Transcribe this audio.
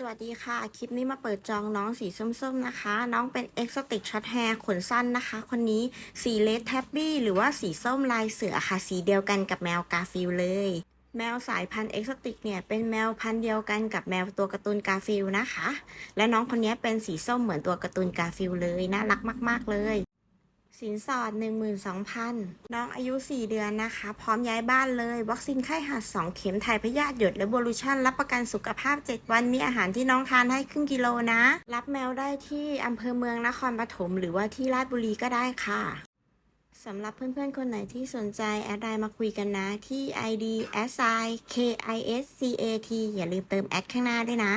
สวัสดีค่ะ คลิปนี้มาเปิดจองน้องสีส้มๆนะคะ น้องเป็น Exotic Short Hair ขนสั้นนะคะ คนนี้สีเลดแท็บบี้หรือว่าสีส้มลายเสือค่ะ สีเดียวกันกับแมวกาฟิลเลย แมวสายพันธุ์ Exotic เนี่ย เป็นแมวพันธุ์เดียวกันกับแมวตัวการ์ตูนกาฟิลนะคะ และน้องคนนี้เป็นสีส้มเหมือนตัวการ์ตูนกาฟิลเลย น่ารักมาก ๆเลย สินสอด 12,000 น้องอายุ 4 เดือนนะคะ พร้อมย้ายบ้านเลย วัคซีนไข้หัด 2 เข็มถ่ายพยาธิหยดและโบลูชันรับประกันสุขภาพ 7 วันมีอาหารที่น้องทานให้ครึ่งกิโลนะ รับแมวได้ที่อำเภอเมืองนครปฐมหรือว่าที่ราชบุรีก็ได้ค่ะสำหรับเพื่อนๆ คนไหนที่สนใจแอดไลน์มาคุยกันนะ ที่ ID s i k i s c a t อย่าลืมเติมแอดข้างหน้าด้วยนะ